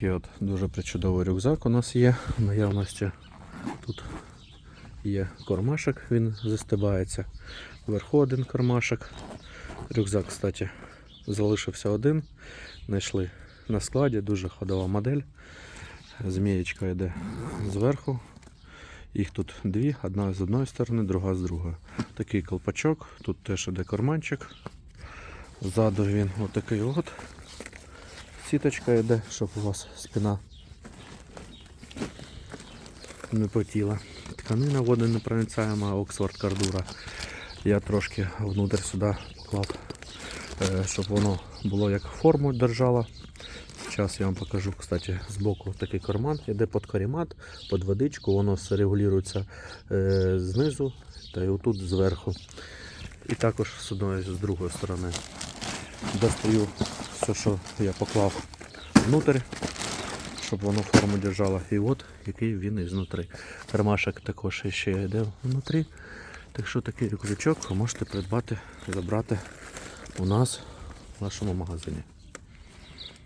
І от дуже причудовий рюкзак у нас є в наявності. Тут є кармашок, він застибається. Вверху один кармашок. Рюкзак, кстати, залишився один. Знайшли на складі, дуже ходова модель. Змієчка йде зверху. Їх тут дві, одна з одної сторони, друга з другої. Такий колпачок, тут теж іде карманчик. Ззаду він отакий от. Сіточка йде, щоб у вас спина не потіла. Тканина водонепроницаема Оксфорд Кардура. Я трошки внутрь сюди поклав, е, щоб воно було як форму держало. Зараз я вам покажу, кстати, збоку такий карман, іде під карімат, під водичку, воно все регулюється е, знизу та й отут зверху. І також з одної з другої сторони. Достаю все, що я поклав внутрь, щоб воно форму держало. І от який він ізнутри. Кармашок також ще йде внутрі. Так що такий рюкзачок ви можете придбати, забрати у нас в нашому магазині.